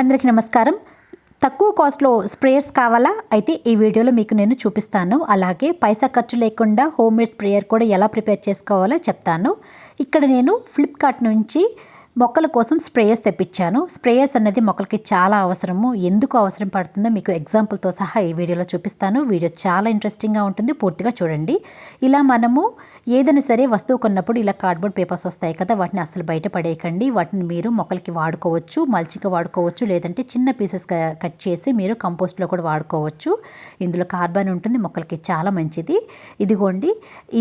అందరికీ నమస్కారం. తక్కువ కాస్ట్లో స్ప్రేయర్స్ కావాలా? అయితే ఈ వీడియోలో మీకు నేను చూపిస్తాను. అలాగే పైసా ఖర్చు లేకుండా హోమ్ మేడ్ స్ప్రేయర్ కూడా ఎలా ప్రిపేర్ చేసుకోవాలో చెప్తాను. ఇక్కడ నేను ఫ్లిప్కార్ట్ నుంచి మొక్కల కోసం స్ప్రేయర్స్ తెప్పించాను. స్ప్రేయర్స్ అనేది మొక్కలకి చాలా అవసరము. ఎందుకు అవసరం పడుతుందో మీకు ఎగ్జాంపుల్తో సహా ఈ వీడియోలో చూపిస్తాను. వీడియో చాలా ఇంట్రెస్టింగ్గా ఉంటుంది. పూర్తిగా చూడండి. ఇలా మనము ఏదైనా సరే వస్తువు కొన్నప్పుడు ఇలా కార్డ్బోర్డ్ పేపర్స్ వస్తాయి కదా వాటిని అసలు బయట పడేయకండి. వాటిని మీరు మొక్కలకి వాడుకోవచ్చు మల్చిగా వాడుకోవచ్చు లేదంటే చిన్న పీసెస్ కట్ చేసి మీరు కంపోస్ట్లో కూడా వాడుకోవచ్చు. ఇందులో కార్బన్ ఉంటుంది మొక్కలకి చాలా మంచిది. ఇదిగోండి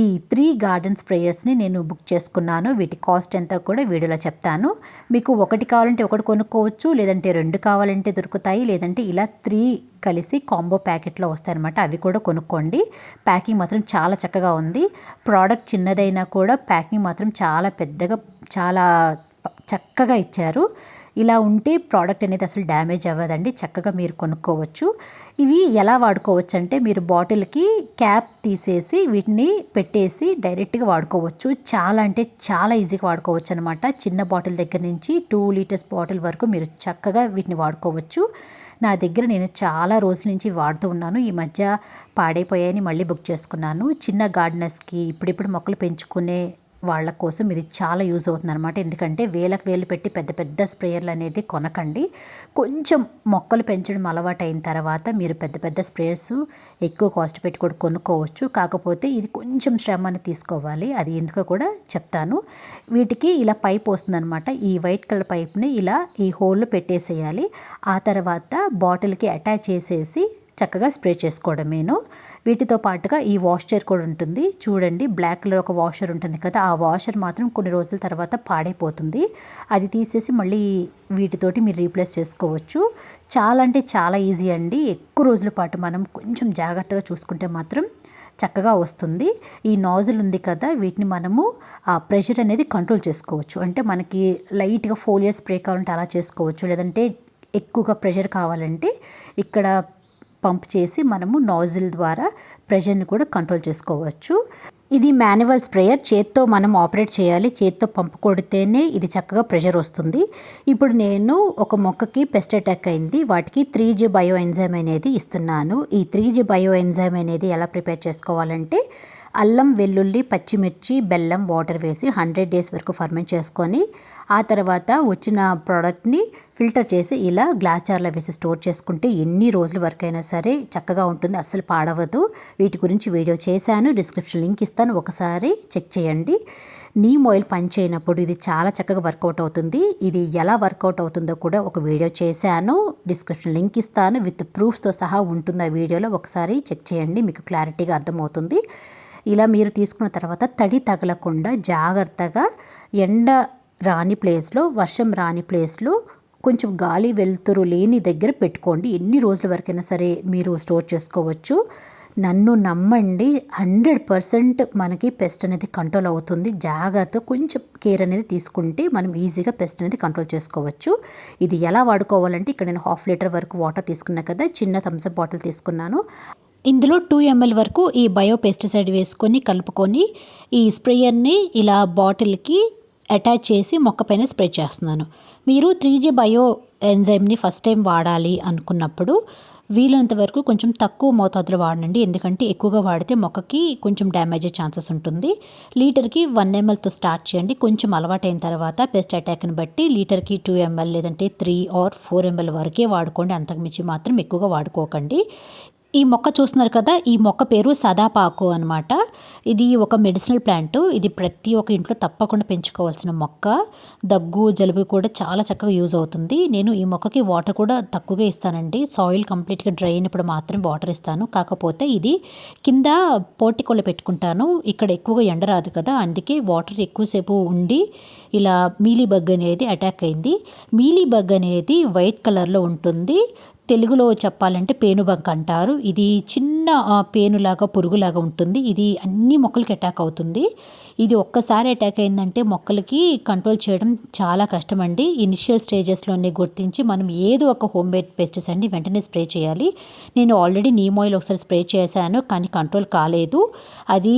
ఈ త్రీ గార్డెన్ స్ప్రేయర్స్ని నేను బుక్ చేసుకున్నాను. వీటి కాస్ట్ ఎంత కూడా వీడియోలో చెప్తాను. మీకు ఒకటి కావాలంటే ఒకటి కొనుక్కోవచ్చు లేదంటే రెండు కావాలంటే దొరుకుతాయి లేదంటే ఇలా త్రీ కలిసి కాంబో ప్యాకెట్లో వస్తాయన్నమాట. అవి కూడా కొనుక్కోండి. ప్యాకింగ్ మాత్రం చాలా చక్కగా ఉంది. ప్రోడక్ట్ చిన్నదైనా కూడా ప్యాకింగ్ మాత్రం చాలా పెద్దగా చాలా చక్కగా ఇచ్చారు. ఇలా ఉంటే ప్రోడక్ట్ అనేది అసలు డ్యామేజ్ అవ్వదండి. చక్కగా మీరు కొనుక్కోవచ్చు. ఇవి ఎలా వాడుకోవచ్చు అంటే మీరు బాటిల్కి క్యాప్ తీసేసి వీటిని పెట్టేసి డైరెక్ట్గా వాడుకోవచ్చు. చాలా అంటే చాలా ఈజీగా వాడుకోవచ్చు అనమాట చిన్న బాటిల్ దగ్గర నుంచి టూ లీటర్స్ బాటిల్ వరకు మీరు చక్కగా వీటిని వాడుకోవచ్చు. నా దగ్గర నేను చాలా రోజుల నుంచి వాడుతూ ఉన్నాను. ఈ మధ్య పాడైపోయాయని మళ్ళీ బుక్ చేసుకున్నాను. చిన్న గార్డెనర్స్కి ఇప్పుడిప్పుడు మొక్కలు పెంచుకునే వాళ్ళ కోసం ఇది చాలా యూజ్ అవుతుంది అనమాట ఎందుకంటే వేలకు వేలు పెట్టి పెద్ద పెద్ద స్ప్రేయర్లు అనేది కొనకండి. కొంచెం మొక్కలు పెంచడం అలవాటు అయిన తర్వాత మీరు పెద్ద పెద్ద స్ప్రేయర్స్ ఎక్కువ కాస్ట్ పెట్టి కూడా కొనుక్కోవచ్చు. కాకపోతే ఇది కొంచెం శ్రమాన్ని తీసుకోవాలి. అది ఎందుకో కూడా చెప్తాను. వీటికి ఇలా పైప్ వస్తుందన్నమాట. ఈ వైట్ కలర్ పైప్ని ఇలా ఈ హోల్లో పెట్టేసేయాలి. ఆ తర్వాత బాటిల్కి అటాచ్ చేసేసి చక్కగా స్ప్రే చేసుకోవడమేను. వీటితో పాటుగా ఈ వాషర్ కూడా ఉంటుంది. చూడండి బ్లాక్ కలర్ ఒక వాషర్ ఉంటుంది కదా ఆ వాషర్ మాత్రం కొన్ని రోజుల తర్వాత పాడైపోతుంది. అది తీసేసి మళ్ళీ వీటితోటి మీరు రీప్లేస్ చేసుకోవచ్చు. చాలా అంటే చాలా ఈజీ అండి. ఎక్కువ రోజుల పాటు మనం కొంచెం జాగ్రత్తగా చూసుకుంటే మాత్రం చక్కగా వస్తుంది. ఈ నాజిల్ ఉంది కదా వీటిని మనము ఆ ప్రెషర్ అనేది కంట్రోల్ చేసుకోవచ్చు. అంటే మనకి లైట్గా ఫోలియర్ స్ప్రే కావాలంటే అలా చేసుకోవచ్చు. లేదంటే ఎక్కువగా ప్రెషర్ కావాలంటే ఇక్కడ పంప్ చేసి మనము నాజిల్ ద్వారా ప్రెషర్ని కూడా కంట్రోల్ చేసుకోవచ్చు. ఇది మాన్యువల్ స్ప్రేయర్. చేత్తో మనం ఆపరేట్ చేయాలి. చేత్తో పంపు కొడితేనే ఇది చక్కగా ప్రెషర్ వస్తుంది. ఇప్పుడు నేను ఒక మొక్కకి పెస్ట్ అటాక్ అయింది. వాటికి త్రీ జీ బయో ఎంజైమ్ అనేది ఇస్తున్నాను. ఈ త్రీ జీ బయో ఎంజైమ్ అనేది ఎలా ప్రిపేర్ చేసుకోవాలంటే అల్లం వెల్లుల్లి పచ్చిమిర్చి బెల్లం వాటర్ వేసి హండ్రెడ్ డేస్ వరకు ఫర్మెంట్ చేసుకొని ఆ తర్వాత వచ్చిన ప్రోడక్ట్ని ఫిల్టర్ చేసి ఇలా గ్లాస్ జార్లో వేసి స్టోర్ చేసుకుంటే ఎన్ని రోజుల వరకు అయినా సరే చక్కగా ఉంటుంది. అస్సలు పాడవదు. వీటి గురించి వీడియో చేశాను. డిస్క్రిప్షన్ లింక్ ఇస్తాను. ఒకసారి చెక్ చేయండి. నీమ్ ఆయిల్ పని చేయనప్పుడు ఇది చాలా చక్కగా వర్కౌట్ అవుతుంది. ఇది ఎలా వర్కౌట్ అవుతుందో కూడా ఒక వీడియో చేశాను. డిస్క్రిప్షన్ లింక్ ఇస్తాను. విత్ ప్రూఫ్స్తో సహా ఉంటుంది ఆ వీడియోలో. ఒకసారి చెక్ చేయండి. మీకు క్లారిటీగా అర్థమవుతుంది. ఇలా మీరు తీసుకున్న తర్వాత తడి తగలకుండా జాగ్రత్తగా ఎండ రాని ప్లేస్లో వర్షం రాని ప్లేస్లో కొంచెం గాలి వెలుతురు లేని దగ్గర పెట్టుకోండి. ఎన్ని రోజుల వరకైనా సరే మీరు స్టోర్ చేసుకోవచ్చు. నన్ను నమ్మండి హండ్రెడ్ పర్సెంట్ మనకి పెస్ట్ అనేది కంట్రోల్ అవుతుంది. జాగ్రత్త కొంచెం కేర్ అనేది తీసుకుంటే మనం ఈజీగా పెస్ట్ అనేది కంట్రోల్ చేసుకోవచ్చు. ఇది ఎలా వాడుకోవాలంటే ఇక్కడ నేను హాఫ్ లీటర్ వరకు వాటర్ తీసుకున్నా కదా చిన్న థమ్స్అప్ బాటిల్ తీసుకున్నాను. ఇందులో టూ ఎంఎల్ వరకు ఈ బయో పెస్టిసైడ్ వేసుకొని కలుపుకొని ఈ స్ప్రేయర్ని ఇలా బాటిల్కి అటాచ్ చేసి మొక్క పైన స్ప్రే చేస్తున్నాను. మీరు త్రీ జీ బయో ఎంజైమ్ని ఫస్ట్ టైం వాడాలి అనుకున్నప్పుడు వీలైనంత వరకు కొంచెం తక్కువ మోతాదులో వాడండి. ఎందుకంటే ఎక్కువగా వాడితే మొక్కకి కొంచెం డ్యామేజ్ అయ్యే ఛాన్సెస్ ఉంటుంది. లీటర్కి వన్ ఎంఎల్తో స్టార్ట్ చేయండి. కొంచెం అలవాటైన తర్వాత పెస్ట్ అటాక్ని బట్టి లీటర్కి టూ ఎంఎల్ లేదంటే త్రీ ఆర్ ఫోర్ ఎంఎల్ వరకే వాడుకోండి. అంతకుమించి మాత్రం ఎక్కువగా వాడుకోకండి. ఈ మొక్క చూస్తున్నారు కదా ఈ మొక్క పేరు సదాపాకు అనమాట ఇది ఒక మెడిసినల్ ప్లాంట్ ఇది ప్రతి ఒక్క ఇంట్లో తప్పకుండా పెంచుకోవాల్సిన మొక్క. దగ్గు జలుబు కూడా చాలా చక్కగా యూజ్ అవుతుంది. నేను ఈ మొక్కకి వాటర్ కూడా తక్కువగా ఇస్తానండి. సాయిల్ కంప్లీట్గా డ్రై అయినప్పుడు మాత్రం వాటర్ ఇస్తాను. కాకపోతే ఇది కింద పోర్టికోలో పెట్టుకుంటాను. ఇక్కడ ఎక్కువగా ఎండ రాదు కదా అందుకే వాటర్ ఎక్కువసేపు ఉండి ఇలా మీలీ బగ్ అనేది అటాక్ అయింది. మీలీ బగ్ అనేది వైట్ కలర్లో ఉంటుంది. తెలుగులో చెప్పాలంటే పేనుబంక అంటారు. ఇది చిన్న చిన్న పేనులాగా పురుగులాగా ఉంటుంది. ఇది అన్ని మొక్కలకి అటాక్ అవుతుంది. ఇది ఒక్కసారి అటాక్ అయిందంటే మొక్కలకి కంట్రోల్ చేయడం చాలా కష్టం అండి ఇనిషియల్ స్టేజెస్లోనే గుర్తించి మనం ఏదో ఒక హోమ్ మేడ్ పెస్టిసైడ్ని అండి వెంటనే స్ప్రే చేయాలి. నేను ఆల్రెడీ నీమ్ ఆయిల్ ఒకసారి స్ప్రే చేశాను కానీ కంట్రోల్ కాలేదు. అది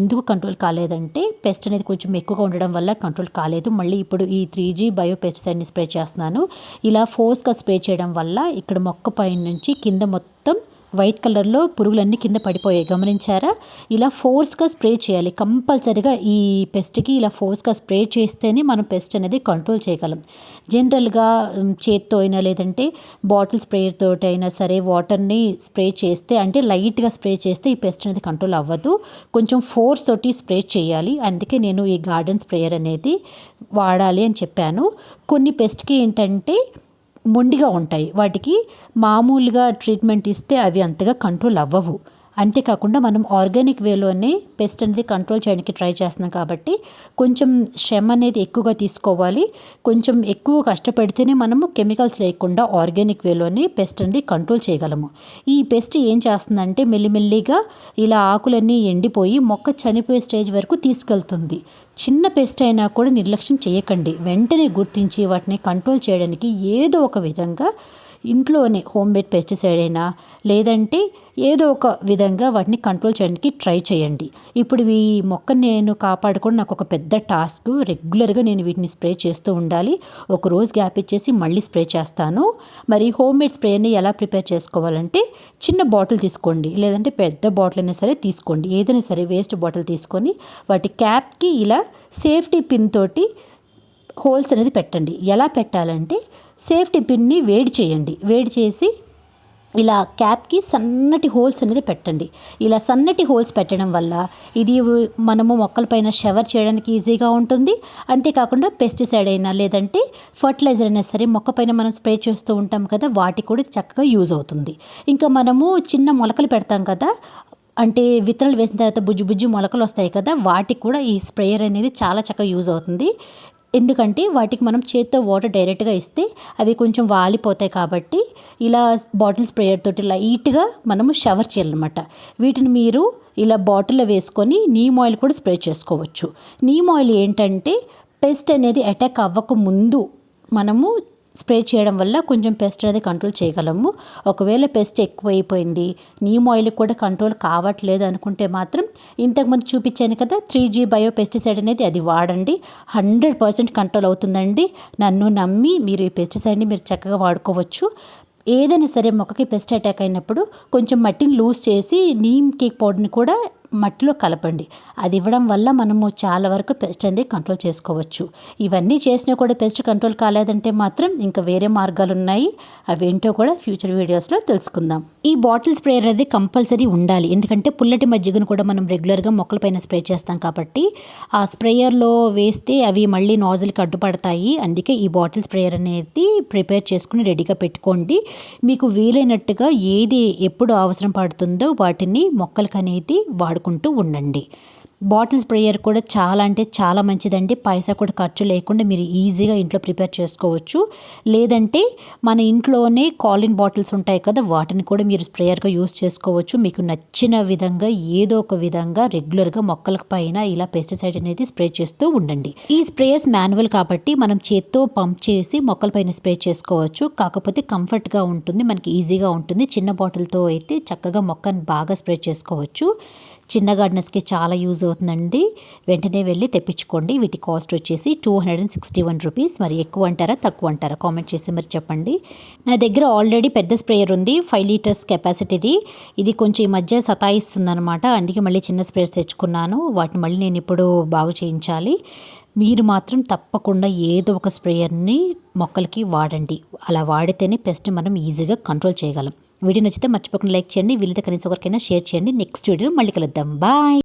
ఎందుకు కంట్రోల్ కాలేదంటే పెస్ట్ అనేది కొంచెం ఎక్కువగా ఉండడం వల్ల కంట్రోల్ కాలేదు. మళ్ళీ ఇప్పుడు ఈ త్రీ జీ బయో పెస్టిసైడ్ని స్ప్రే చేస్తున్నాను. ఇలా ఫోర్స్గా స్ప్రే చేయడం వల్ల ఇక్కడ మొక్క పైన నుంచి కింద మొత్తం వైట్ కలర్లో పురుగులన్నీ కింద పడిపోయాయి. గమనించారా? ఇలా ఫోర్స్గా స్ప్రే చేయాలి. కంపల్సరిగా ఈ పెస్ట్కి ఇలా ఫోర్స్గా స్ప్రే చేస్తేనే మనం పెస్ట్ అనేది కంట్రోల్ చేయగలం. జనరల్గా చేత్తో అయినా లేదంటే బాటిల్ స్ప్రేతో అయినా సరే వాటర్ని స్ప్రే చేస్తే అంటే లైట్గా స్ప్రే చేస్తే ఈ పెస్ట్ అనేది కంట్రోల్ అవ్వదు. కొంచెం ఫోర్స్ తోటి స్ప్రే చేయాలి. అందుకే నేను ఈ గార్డెన్ స్ప్రేయర్ అనేది వాడాలి అని చెప్పాను. కొన్ని పెస్ట్కి ఏంటంటే మొండిగా ఉంటాయి. వాటికి మామూలుగా ట్రీట్మెంట్ ఇస్తే అవి అంతగా కంట్రోల్ అవ్వవు. అంతేకాకుండా మనం ఆర్గానిక్ వేలోనే పెస్ట్ అనేది కంట్రోల్ చేయడానికి ట్రై చేస్తున్నాం కాబట్టి కొంచెం శ్రమ అనేది ఎక్కువగా తీసుకోవాలి. కొంచెం ఎక్కువ కష్టపడితేనే మనము కెమికల్స్ లేకుండా ఆర్గానిక్ వేలోనే పెస్ట్ అనేది కంట్రోల్ చేయగలము. ఈ పెస్ట్ ఏం చేస్తుందంటే మెల్లిమెల్లిగా ఇలా ఆకులన్నీ ఎండిపోయి మొక్క చనిపోయే స్టేజ్ వరకు తీసుకెళ్తుంది. చిన్న పెస్ట్ అయినా కూడా నిర్లక్ష్యం చేయకండి. వెంటనే గుర్తించి వాటిని కంట్రోల్ చేయడానికి ఏదో ఒక విధంగా ఇంట్లోనే హోమ్ మేడ్ పెస్టిసైడ్ అయినా లేదంటే ఏదో ఒక విధంగా వాటిని కంట్రోల్ చేయడానికి ట్రై చేయండి. ఇప్పుడు ఈ మొక్కను నేను కాపాడుకోవడం నాకు ఒక పెద్ద టాస్క్. రెగ్యులర్గా నేను వీటిని స్ప్రే చేస్తూ ఉండాలి. ఒక రోజు గ్యాప్ ఇచ్చేసి మళ్ళీ స్ప్రే చేస్తాను. మరి హోమ్ మేడ్ స్ప్రేని ఎలా ప్రిపేర్ చేసుకోవాలంటే చిన్న బాటిల్ తీసుకోండి. లేదంటే పెద్ద బాటిల్ అయినా సరే తీసుకోండి. ఏదైనా సరే వేస్ట్ బాటిల్ తీసుకొని వాటి క్యాప్కి ఇలా సేఫ్టీ పిన్ తోటి హోల్స్ అనేది పెట్టండి. ఎలా పెట్టాలంటే సేఫ్టీ పిన్ని వేడి చేయండి. వేడి చేసి ఇలా క్యాప్కి సన్నటి హోల్స్ అనేది పెట్టండి. ఇలా సన్నటి హోల్స్ పెట్టడం వల్ల ఇది మనము మొక్కలపైన షవర్ చేయడానికి ఈజీగా ఉంటుంది. అంతేకాకుండా పెస్టిసైడ్ అయినా లేదంటే ఫర్టిలైజర్ అయినా సరే మొక్కపైన మనం స్ప్రే చేస్తూ ఉంటాం కదా వాటికి కూడా చక్కగా యూజ్ అవుతుంది. ఇంకా మనము చిన్న మొలకలు పెడతాం కదా అంటే విత్తనాలు వేసిన తర్వాత బుజ్జి బుజ్జి మొలకలు వస్తాయి కదా వాటికి కూడా ఈ స్ప్రేయర్ అనేది చాలా చక్కగా యూజ్ అవుతుంది. ఎందుకంటే వాటికి మనం చేత్తో వాటర్ డైరెక్ట్గా ఇస్తే అవి కొంచెం వాలిపోతాయి కాబట్టి ఇలా బాటిల్ స్ప్రేయర్ తోటి లైట్గా మనము షవర్ చేయాలన్నమాట. వీటిని మీరు ఇలా బాటిల్లో వేసుకొని నీమ్ ఆయిల్ కూడా స్ప్రే చేసుకోవచ్చు. నీమ్ ఆయిల్ ఏంటంటే పెస్ట్ అనేది అటాక్ అవ్వక ముందు మనము స్ప్రే చేయడం వల్ల కొంచెం పెస్ట్ అనేది కంట్రోల్ చేయగలము. ఒకవేళ పెస్ట్ ఎక్కువైపోయింది నీమ్ ఆయిల్ కూడా కంట్రోల్ కావట్లేదు అనుకుంటే మాత్రం ఇంతకుముందు చూపించాను కదా త్రీ జీ బయో పెస్టిసైడ్ అనేది అది వాడండి. హండ్రెడ్ పర్సెంట్ కంట్రోల్ అవుతుందండి. నన్ను నమ్మి మీరు ఈ పెస్టిసైడ్ని మీరు చక్కగా వాడుకోవచ్చు. ఏదైనా సరే మొక్కకి పెస్ట్ అటాక్ అయినప్పుడు కొంచెం మట్టిని లూజ్ చేసి నీమ్ కేక్ పౌడర్ని కూడా మట్టిలో కలపండి. అది ఇవ్వడం వల్ల మనము చాలా వరకు పెస్ట్ అనేది కంట్రోల్ చేసుకోవచ్చు. ఇవన్నీ చేసినా కూడా పెస్ట్ కంట్రోల్ కాలేదంటే మాత్రం ఇంకా వేరే మార్గాలు ఉన్నాయి. అవి ఏంటో కూడా ఫ్యూచర్ వీడియోస్లో తెలుసుకుందాం. ఈ బాటిల్ స్ప్రేయర్ అనేది కంపల్సరీ ఉండాలి. ఎందుకంటే పుల్లటి మజ్జిగను కూడా మనం రెగ్యులర్గా మొక్కలపైన స్ప్రే చేస్తాం కాబట్టి ఆ స్ప్రేయర్లో వేస్తే అవి మళ్ళీ నాజిల్కి అడ్డుపడతాయి. అందుకే ఈ బాటిల్ స్ప్రేయర్ అనేది ప్రిపేర్ చేసుకుని రెడీగా పెట్టుకోండి. మీకు వీలైనట్టుగా ఏది ఎప్పుడు అవసరం పడుతుందో వాటిని మొక్కలకు అనేది వాడుకుంటూ ఉండండి. బాటిల్ స్ప్రేయర్ కూడా చాలా అంటే చాలా మంచిదండి. పైసా కూడా ఖర్చు లేకుండా మీరు ఈజీగా ఇంట్లో ప్రిపేర్ చేసుకోవచ్చు. లేదంటే మన ఇంట్లోనే కాలిన్ బాటిల్స్ ఉంటాయి కదా వాటిని కూడా మీరు స్ప్రేయర్గా యూస్ చేసుకోవచ్చు. మీకు నచ్చిన విధంగా ఏదో ఒక విధంగా రెగ్యులర్గా మొక్కల పైన ఇలా పెస్టిసైడ్ అనేది స్ప్రే చేస్తూ ఉండండి. ఈ స్ప్రేయర్స్ మాన్యువల్ కాబట్టి మనం చేత్తో పంప్ చేసి మొక్కల పైన స్ప్రే చేసుకోవచ్చు. కాకపోతే కంఫర్ట్గా ఉంటుంది మనకి ఈజీగా ఉంటుంది. చిన్న బాటిల్తో అయితే చక్కగా మొక్కను బాగా స్ప్రే చేసుకోవచ్చు. చిన్న గార్డెనర్స్కి చాలా యూజ్ అవుతుందండి. వెంటనే వెళ్ళి తెప్పించుకోండి. వీటి కాస్ట్ వచ్చేసి two hundred and sixty one rupees మరి ఎక్కువ అంటారా తక్కువ అంటారా? కామెంట్ చేసి మరి చెప్పండి. నా దగ్గర ఆల్రెడీ పెద్ద స్ప్రేయర్ ఉంది. ఫైవ్ లీటర్స్ కెపాసిటీది ఇది కొంచెం ఈ మధ్య సతాయిస్తుందనమాట అందుకే మళ్ళీ చిన్న స్ప్రేయర్స్ తెచ్చుకున్నాను. వాటిని మళ్ళీ నేను ఇప్పుడు బాగు చేయించాలి. మీరు మాత్రం తప్పకుండా ఏదో ఒక స్ప్రేయర్ని మొక్కలకి వాడండి. అలా వాడితేనే పెస్ట్ మనం ఈజీగా కంట్రోల్ చేయగలం. వీడియో నచ్చితే మర్చిపోకుండా లైక్ చేయండి వీలైతే కనీసం ఒకరికైనా షేర్ చేయండి. నెక్స్ట్ వీడియో మళ్ళీ కలుద్దాం. బాయ్.